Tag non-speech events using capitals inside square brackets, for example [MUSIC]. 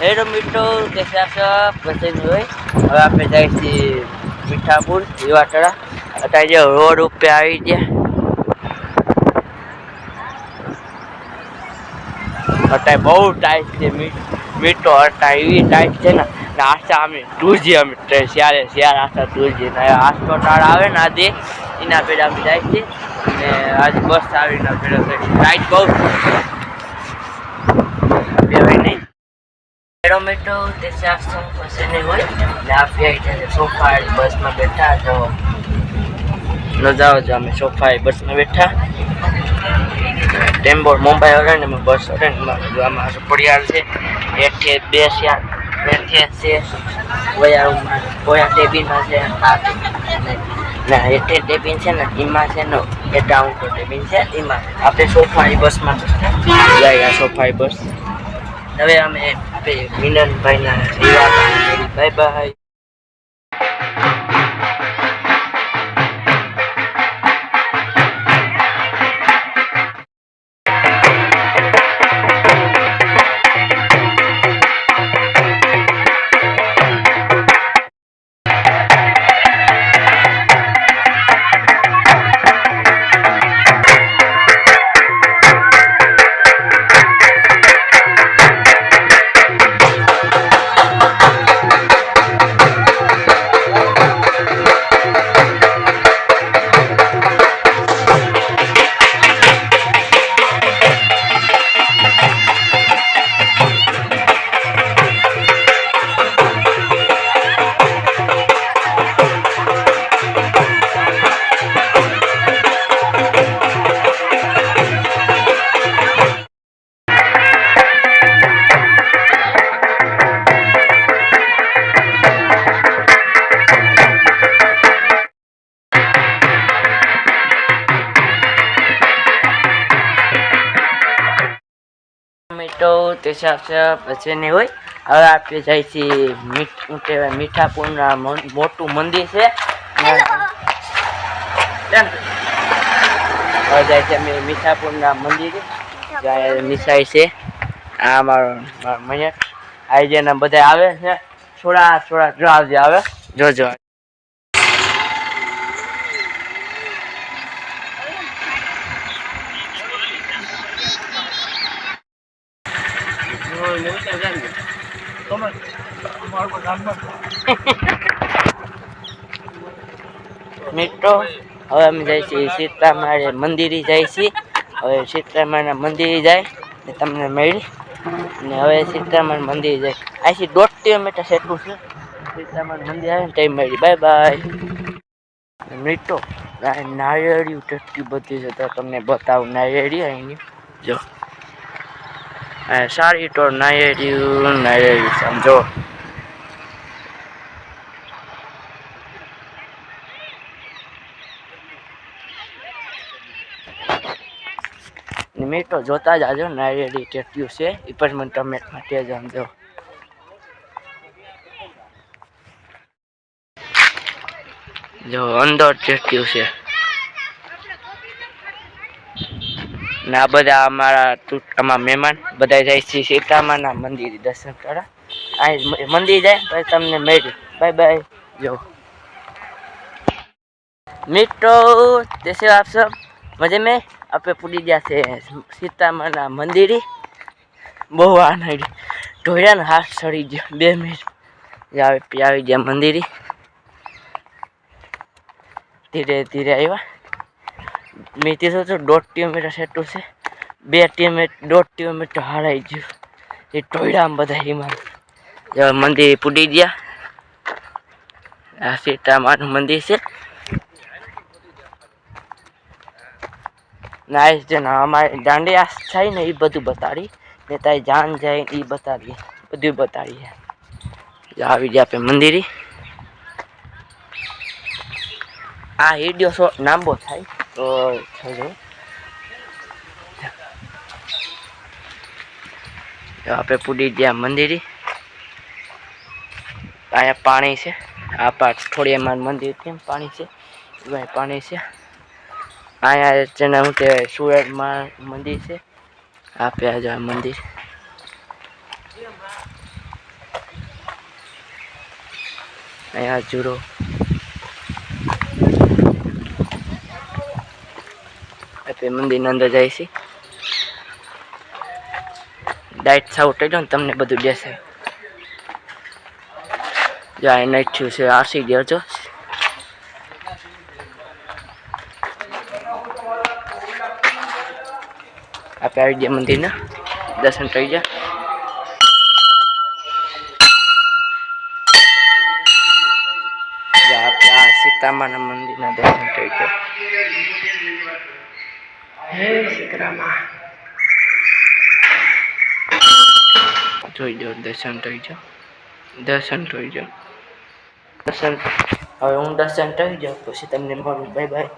હેરો મિત્રો. કે સાફ પસંદ હોય? હવે આપણે જાય છીએ મીઠાપુર જીવાટડા અત્યારે જે રોડ ઉપર આવી ગયા. અત્યારે બહુ ટાઈટ છે. મીઠ અત્યારે એવી ટાઈટ છે ને. આશા અમે ટુજી અમે શિયાળે, શિયાળ આશા ટુજી ને આસ્તો ટાળ આવે ને આજે, એના પેલા અમે જાય છે ને આજે બસ આવીને પેલા ટાઈટ બહુ. બેવાય નહીં. કિલોમીટર તે સમ પસંદ હોય. ને આપણે અહીંયા સોફા બસમાં બેઠા તો ન જાઓ જો અમે સોફા બસમાં બેઠા. ટેમ્બોર મુંબઈ વળે ને એમાં બસ વળે ને આમાં પડિયાળ છે. એકે બે શિયાળ બેઠે છે. વયા કોયા ટેબીનમાં છે. ના એટલે ટેબીન છે ને, એમાં છે ને, એ ડાઉન તો ટેબીન છે, એમાં. આપણે સોફા બસમાં જાય સોફા બસ. હવે અમે મિલનભાઈના જીવા બાય બાય. ટોમેટો તે સાફ સાફ પછી નહીં હોય. હવે આપણે જાય છીએ શું કહેવાય મીઠાપુરના મોટું મંદિર છે. હવે જાય છે અમે મીઠાપુરના મંદિરે. મિસાઈ છે. આ મારો મારો મયંક. આ જેના બધા આવે છે. થોડા થોડા જો આવજે આવે. જોજો [LAUGHS] મિત્રો, હવે અમે જાય છીએ સીતામાળે મંદિરે જાય છીએ. હવે સીતામાના મંદિરે જાય ને તમને મળી. ને હવે સીતામાન મંદિર જાય. અહીંથી દોઢ કિલોમીટર જેટલું છે. સીતામાન મંદિર આવે ને ત્યાં મળી. Bye bye. મિત્રો નારિયેળી કેટલી બધી છે તો તમને બતાવું. નારિયેળી અહીંની જો. સારી તો નારિયેળિયું નારિયેળિયું સમજો. મિત્રો જોતા જાજો નારિયેળી ટેટ્યું છે. એ પણ મને તમે માટે સમજો. જો, અંદર ટેટ્યુ છે. ને આ બધા અમારા અમારા મહેમાન બધા જાય છે સીતામાના મંદિર દર્શન કરવા. અહીં મંદિર જાય પછી તમને મેળવી બાય બાય. જો. મિત્રો જૈસે આપ સબ મજે મેં? આપણે પૂરી ગયા છે સીતામાના મંદિરે. બહુ આનંદ ઢોળ્યાને હાથ સડી ગયો. બે મિનિટ આવી ગયા મંદિરે. ધીરે ધીરે આવ્યા મેં તે તો દોઢ કિલોમીટર સેટું છે. બે કિલોમીટર દોઢ કિલોમીટર હારાઈ ગયું. એ ટોયડામાં બધા એમાં મંદિર પૂરી ગયા. આ સીતામાનું મંદિર છે. નાઈસ છે અમારે દાંડિયા થાય ને એ બધું બતાડી. ને તારી જાન જાય એ બતાડીએ. બધું બતાડીએ. આવી ગયા આપણે મંદિરે. આ વીડિયો શો લાંબો થાય. તો થઈ આપણે પૂરી ગયા મંદિર અહીંયા પાણી છે આ પાઠ એમાં મંદિર કેમ પાણી છે પાણી છે અહીંયા જેને હું કહેવાય સુરતમાં મંદિર છે આપ્યા જો મંદિર અહીંયા જુરો આપણે મંદિરના અંદર જાય છે. ડાયટ સાવ ટેડો ને તમને બધું દેશે જો આ નાઈટ થયું છે આરસી દેજો આપણે આવી ગયા મંદિરના દર્શન થઈ ગયા? સીતામાના મંદિરના દર્શન થઈ ગયા. હે સીતરામા જોઈ દો દર્શન થઈ જાઓ દર્શન થઈ જાઓ દર્શન. હવે હું દર્શન થઈ જાઉં પછી તમને મળું. Bye bye.